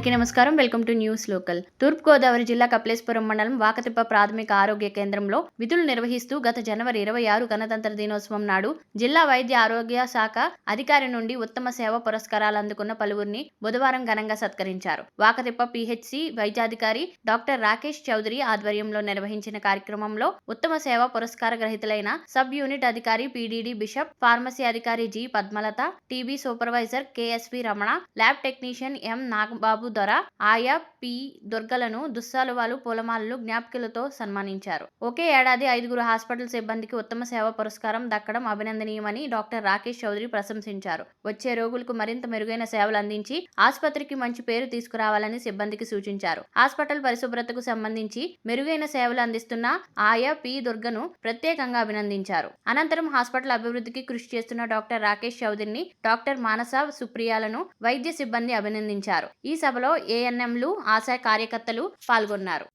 అందరికీ నమస్కారం. Welcome to news local. తూర్పుగోదావరి జిల్లా కపిలేశ్వరం మండలం వాకతిప్ప ప్రాథమిక ఆరోగ్య కేంద్రంలో విధులు నిర్వహిస్తూ గత జనవరి ఇరవై ఆరు గణతంత్ర దినోత్సవం నాడు జిల్లా వైద్య ఆరోగ్య శాఖ అధికారి నుండి ఉత్తమ సేవ పురస్కారాలు అందుకున్న పలువురిని బుధవారం ఘనంగా సత్కరించారు. వాకతిప్ప పిహెచ్సి వైద్యాధికారి డాక్టర్ రాకేష్ చౌదరి ఆధ్వర్యంలో నిర్వహించిన కార్యక్రమంలో ఉత్తమ సేవ పురస్కార గ్రహీతలైన సబ్ యూనిట్ అధికారి P D D Bishop pharmacy అధికారి G Padmalatha T B supervisor K S V Ramana lab technician M Nagababu Dora ఆయా పి దుర్గలను దుస్సాలువాలు పూలమాలలు జ్ఞాపికలతో సన్మానించారు. ఒకే ఏడాది ఐదుగురు హాస్పిటల్ సిబ్బందికి ఉత్తమ సేవ పురస్కారం దక్కడం అభినందనీయమని డాక్టర్ రాకేష్ చౌదరి ప్రశంసించారు. వచ్చే రోగులకు మరింత మెరుగైన సేవలు అందించి ఆసుపత్రికి మంచి పేరు తీసుకురావాలని సిబ్బందికి సూచించారు. హాస్పిటల్ పరిశుభ్రతకు సంబంధించి మెరుగైన సేవలు అందిస్తున్న ఆయా పి దుర్గను ప్రత్యేకంగా అభినందించారు. అనంతరం హాస్పిటల్ అభివృద్ధికి కృషి చేస్తున్న డాక్టర్ రాకేష్ చౌదరిని డాక్టర్ మానస సుప్రియాలను వైద్య సిబ్బంది అభినందించారు. ఈ సభలో ఏఎన్ఎంలు ఆశా కార్యకర్తలు పాల్గొన్నారు.